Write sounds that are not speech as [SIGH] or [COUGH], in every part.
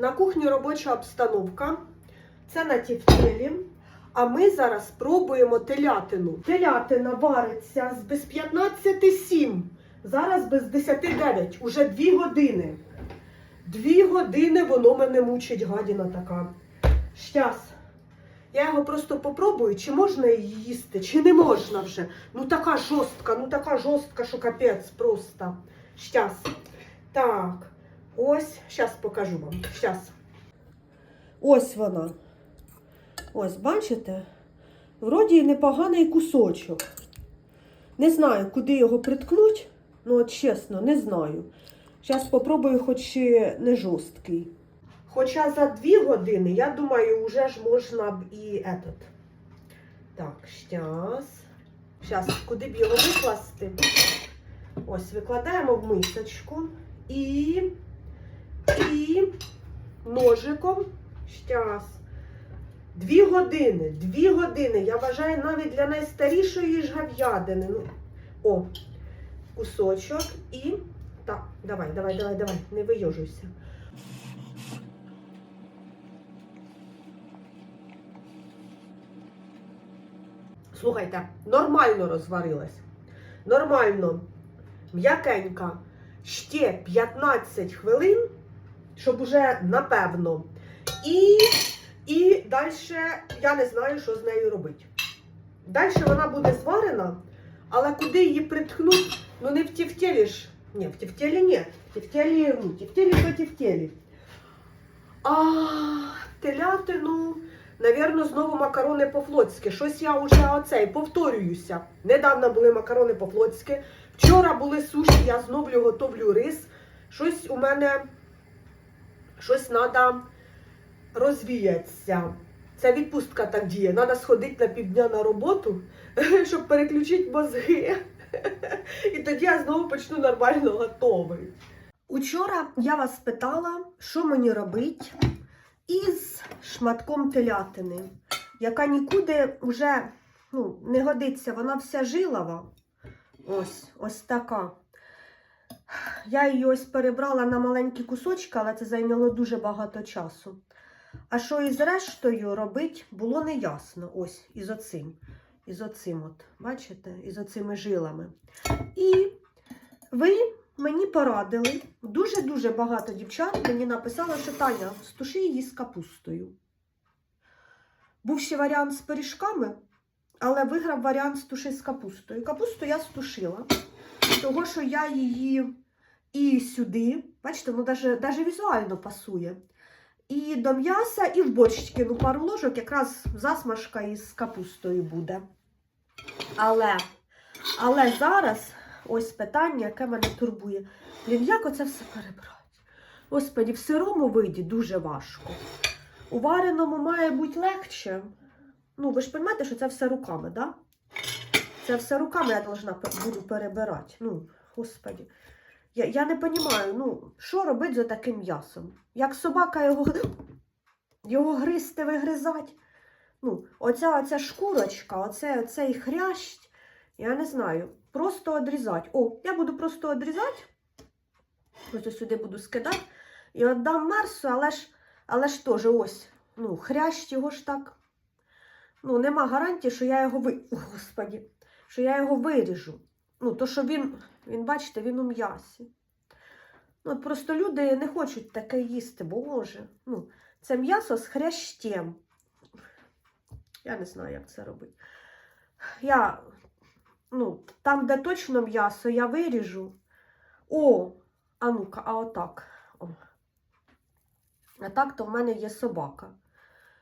На кухні робоча обстановка. Це на тівтелі. А ми зараз спробуємо телятину. Телятина вариться з без 15,7. Зараз без 10,9. Уже 2 години. Дві години воно мене мучить, гадіна така. Щас. Я його просто попробую, чи можна її їсти, чи не можна вже. Ну така жорстка, ну така жорстка, що капець просто. Щас. Так. Ось, щас покажу вам. Щас. Ось вона. Ось, бачите? Вроді непоганий кусочок. Не знаю, куди його приткнуть. Ну, от чесно, не знаю. Зараз спробую, хоч і не жорсткий. Хоча за дві години, я думаю, вже ж можна б і этот. Так, щас. Щас, куди б його викласти? Ось, викладаємо в мисочку і, і ножиком. Щас. Дві години, дві години. Я вважаю навіть для найстарішої ж говядини. Ну, о, кусочок і. Так, давай, давай, давай, давай, не вийожуйся. Слухайте, нормально розварилась. Нормально, м'якенька. Ще 15 хвилин, щоб уже напевно. І, і далі я не знаю, що з нею робити. Далі вона буде зварена, але куди її приткнуть, ну не в тівтєлі ж. Ні, в тівтєлі ні. В тівтєлі, ну, тівтєлі то тівтєлі. А телятину, навірно, знову макарони по-флотськи. Щось я вже оцей повторююся. Недавно були макарони по-флотськи. Вчора були суші, я знову готовлю рис. Щось у мене щось треба розвіятися. Це відпустка так діє. Треба сходити на півдня на роботу, [LAUGHS] щоб переключити мозги. [LAUGHS] І тоді я знову почну нормально готовий. Учора я вас питала, що мені робити із шматком телятини, яка нікуди вже ну, не годиться, вона вся жилова. Ось, ось така. Я її ось перебрала на маленькі кусочки, але це зайняло дуже багато часу. А що із рештою робити, було неясно. Ось, із оцим. Із оцим, от, бачите, із оцими жилами. І ви мені порадили, дуже-дуже багато дівчат мені написало, що Таня, стуши її з капустою. Був ще варіант з пиріжками, але виграв варіант стуши з капустою. Капусту я стушила, того, що я її і сюди, бачите, навіть, навіть візуально пасує. І до м'яса, і в борщ кину пару ложок, якраз засмажка із капустою буде. Але, але зараз ось питання, яке мене турбує. Блін, як оце все перебрати? Господі, в сирому виді дуже важко. У вареному має бути легше. Ну, ви ж розумієте, що це все руками, так? Да? Це все руками я должна буду перебирати. Ну, господі. Я, я не розумію, ну, що робити за таким м'ясом? Як собака його, [GASPS] його гризти, вигризати. Ну, оця, оця шкурочка, оце, оцей хрящ, я не знаю. Просто одрізати. О, я буду просто одрізати. Ось сюди буду скидати. І віддам Марсу, але ж, але ж теж ось. Ну, хрящ його ж так. Ну, нема гарантії, що я його ви... О, Господі, що я його виріжу. Ну, то, що він, він, бачите, він у м'ясі. Ну, просто люди не хочуть таке їсти, боже. Ну, це м'ясо з хрящем. Я не знаю, як це робити. Я, ну, там, де точно м'ясо, я виріжу. О, а ну-ка, а отак. О. А так то в мене є собака.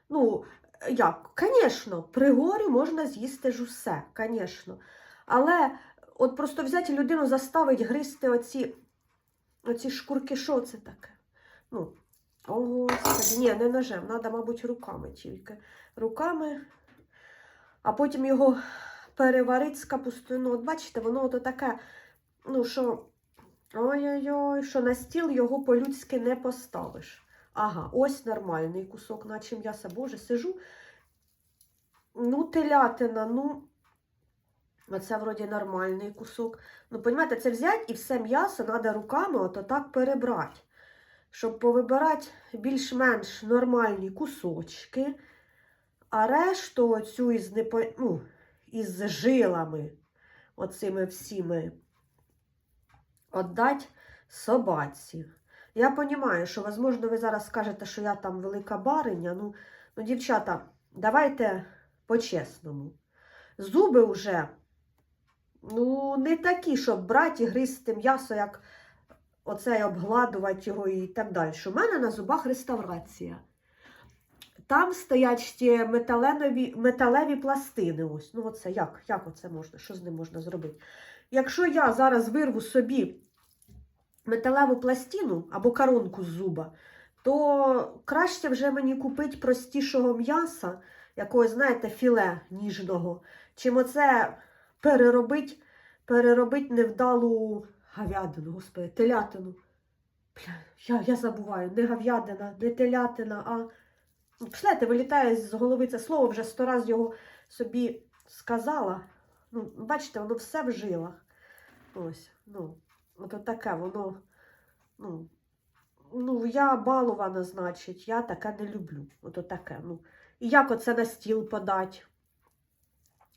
Ну, як? Звісно, при горі можна з'їсти ж усе, звісно. Але от просто взяти людину заставить гризти оці, оці шкурки, що це таке? Ну, о, Господи, ні, не ножем, треба, мабуть, руками тільки. Руками, а потім його переварити з капустою. Ну, от бачите, воно от таке, ну, що ой-ой-ой, що на стіл його по-людськи не поставиш. Ага, ось нормальний кусок, наче м'яса. Боже, сижу. Ну, телятина, ну. Оце вроді нормальний кусок. Ну, розумієте, це взяти і все м'ясо треба руками ото так перебрати. щоб повибирати більш-менш нормальні кусочки, а решту оцю із, непо... ну, із жилами, оцими всіми, віддати собаці. Я розумію, що, можливо, ви зараз скажете, що я там велика бариня. Ну, ну дівчата, давайте по-чесному. Зуби вже ну, не такі, щоб брати і гризти м'ясо, як оце обгладувати його і так далі. У мене на зубах реставрація. Там стоять ще металеві, металеві пластини. Ось. Ну, оце як? Як оце можна? Що з ним можна зробити? Якщо я зараз вирву собі металеву пластину або коронку з зуба, то краще вже мені купити простішого м'яса, якогось, знаєте, філе ніжного, чим оце переробить, переробить невдалу говядину, господи, телятину. Бля, я, я забуваю, не говядина, не телятина, а. Пшлете, вилітає з голови це слово, вже сто раз його собі сказала. Ну, бачите, воно все в жилах. Ось, ну, от таке воно. Ну, ну, я балована, значить, я таке не люблю. От таке. Ну. І як оце на стіл подати?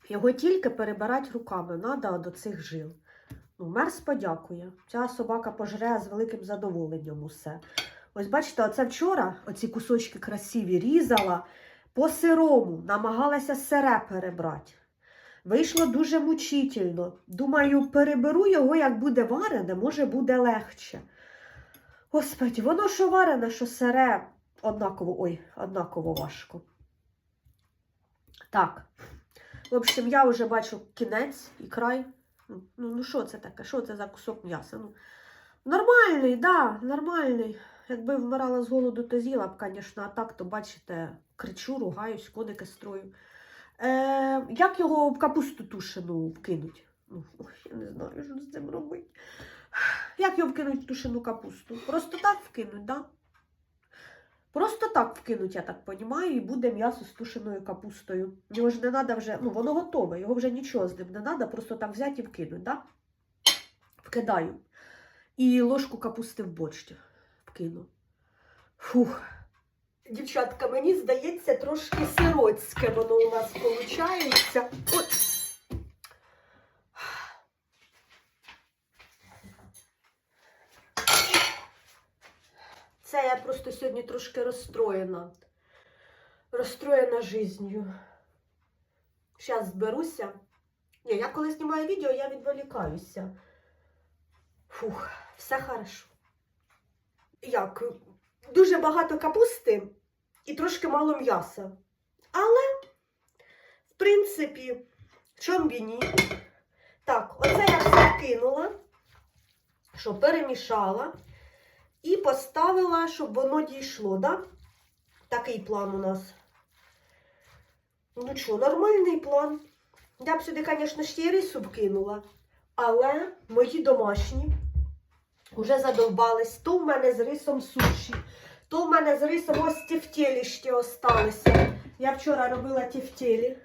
Його тільки перебирати руками, треба до цих жил. Ну, Мерс подякує. Ця собака пожре з великим задоволенням усе. Ось бачите, оце вчора оці кусочки красиві різала по сирому, намагалася сире перебрати. Вийшло дуже мучительно. Думаю, переберу його, як буде варене, може буде легше. Господи, воно що варене, що сире, однаково, ой, однаково важко. Так. В общем, я вже бачу кінець і край. Ну, ну, що це таке? Що це за кусок м'яса? Ну, нормальний, да, нормальний. Якби вмирала з голоду, то з'їла б, звісно, а так, то бачите, кричу, ругаюсь, коники строю. Е, як його в капусту тушену вкинуть? Ну, я не знаю, що з цим робити. Як його вкинуть в тушену капусту? Просто так вкинуть, да? Просто так вкинуть, я так розумію, і буде м'ясо з тушеною капустою. Його ж не треба вже, ну воно готове, його вже нічого з ним не треба, просто так взяти і вкинуть, да? Вкидаю. І ложку капусти в борщ вкину. Фух. Дівчатка, мені здається, трошки сироцьке воно у нас виходить. От. Це я просто сьогодні трошки розстроєна. Розстроєна життю. Зараз зберуся. Ні, я коли знімаю відео, я відволікаюся. Фух, все хорошо. Як? Дуже багато капусти і трошки мало м'яса. Але, в принципі, чомбіні. Так, оце я все кинула, що перемішала. І поставила, щоб воно дійшло, да? Такий план у нас. Ну що, нормальний план. Я б сюди, звісно, ще рису б кинула. Але мої домашні вже задовбались. То в мене з рисом суші, то в мене з рисом ось тефтєлі ще осталися. Я вчора робила тефтєлі.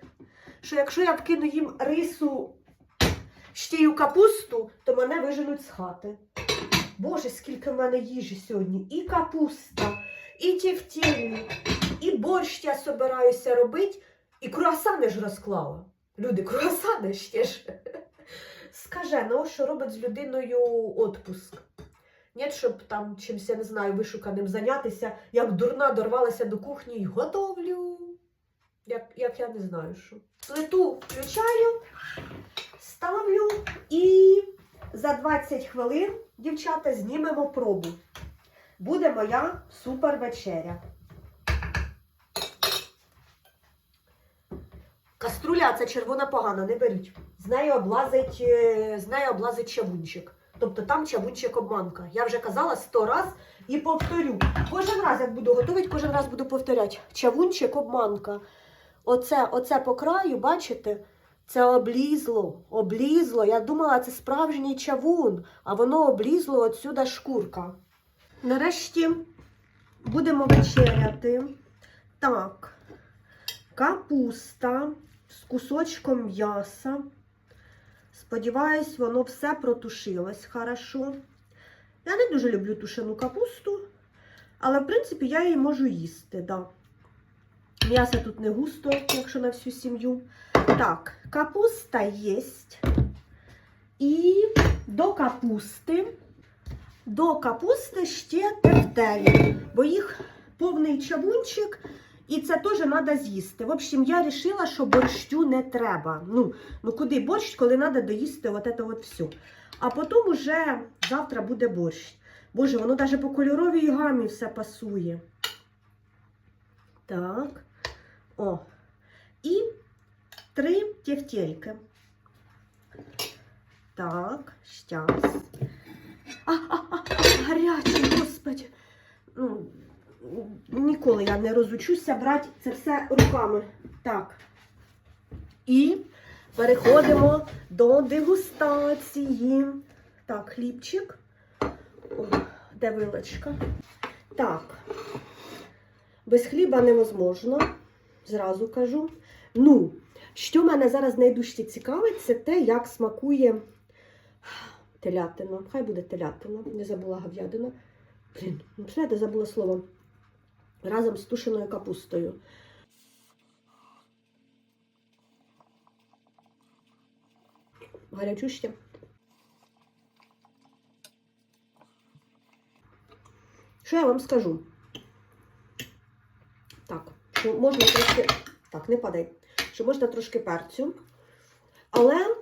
Що якщо я вкину їм рису ще й у капусту, то мене виженуть з хати. Боже, скільки в мене їжі сьогодні. І капуста, і тівтєлі, і борщ я собираюся робити, і круасани ж розклала. Люди, круасани ще ж. Скаже, ну що робить з людиною отпуск? Ні, щоб там чимось, я не знаю, вишуканим зайнятися, як дурна дорвалася до кухні і готовлю. Як, як я не знаю що. Плиту включаю, ставлю і за 20 хвилин, дівчата, знімемо пробу. Буде моя супер вечеря. Каструля це червона погана, не беріть. З нею облазить, е, з нею облазить чавунчик. Тобто там чавунчик обманка. Я вже казала сто раз і повторю. Кожен раз, як буду готувати, кожен раз буду повторяти. Чавунчик обманка. Оце, оце по краю, бачите? Це облізло, облізло. Я думала, це справжній чавун, а воно облізло отсюда шкурка. Нарешті будемо вечеряти. Так, капуста з кусочком м'яса. Сподіваюсь, воно все протушилось хорошо. Я не дуже люблю тушену капусту, Але, в принципі, я її можу їсти, да. М'ясо тут не густо, якщо на всю сім'ю. Так, капуста є. І до капусти, до капусти ще тефтелі, бо їх повний чавунчик, і це теж треба з'їсти. В общем, я вирішила, що борщу не треба. Ну, ну куди борщ, коли треба доїсти от це от все. А потім уже завтра буде борщ. Боже, воно навіть по кольоровій гамі все пасує. Так. О. І три тефтельки. Так, щас. А, а, а, гарячий, господи. Ну, ніколи я не розучуся брати це все руками. Так. І переходимо до дегустації. Так, хлібчик. О, де вилочка? Так. Без хліба невозможно, зразу кажу. Ну, що мене зараз найдужче цікавить, це те, як смакує телятина. Хай буде телятина, не забула говядина. Блін, ну знаєте, забула слово. Разом з тушеною капустою. Гарячуще. Що я вам скажу? Що можна трошки. Так, не падай. Що можна трошки перцю. Але,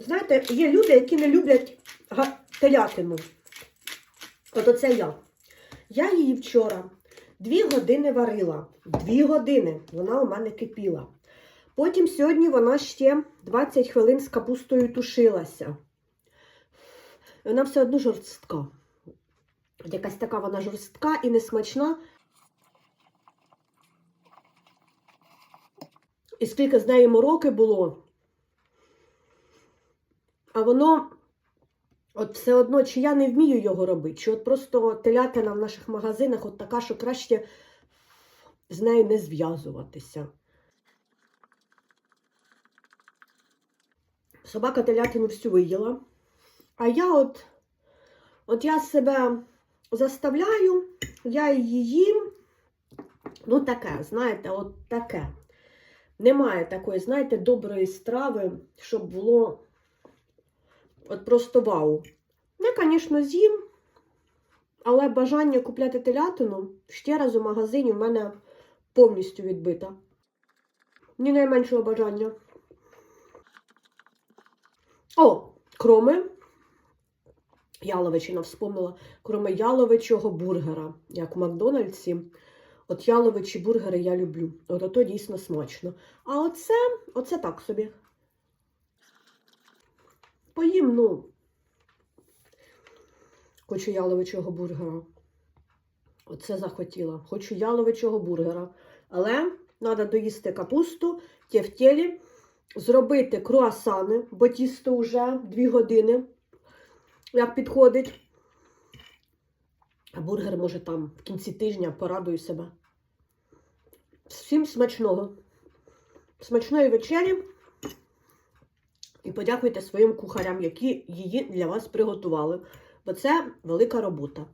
знаєте, є люди, які не люблять телятину. От оце я. Я її вчора дві години варила. Дві години вона у мене кипіла. Потім сьогодні вона ще 20 хвилин з капустою тушилася. Вона все одно жорстка. Якась така вона жорстка і несмачна. І скільки з неї мороки було. А воно, от все одно, чи я не вмію його робити, чи от просто телятина в наших магазинах от така, що краще з нею не зв'язуватися. Собака телятину всю виїла. А я от, от я себе заставляю, я її їм. Ну, таке, знаєте, от таке. Немає такої, знаєте, доброї страви, щоб було от просто вау. Я, звісно, з'їм, але бажання купляти телятину ще раз у магазині в мене повністю відбито. Ні найменшого бажання. О, кроме яловичина вспомнила, кроме яловичого бургера, як в Макдональдсі. От яловичі бургери я люблю. От ото дійсно смачно. А оце, оце так собі. Поїм, ну. Хочу яловичого бургера. Оце захотіла. Хочу яловичого бургера. Але треба доїсти капусту, тефтелі, зробити круасани, бо тісто вже 2 години, як підходить. А бургер може там в кінці тижня порадую себе. Всім смачного. Смачної вечері. І подякуйте своїм кухарям, які її для вас приготували. Бо це велика робота.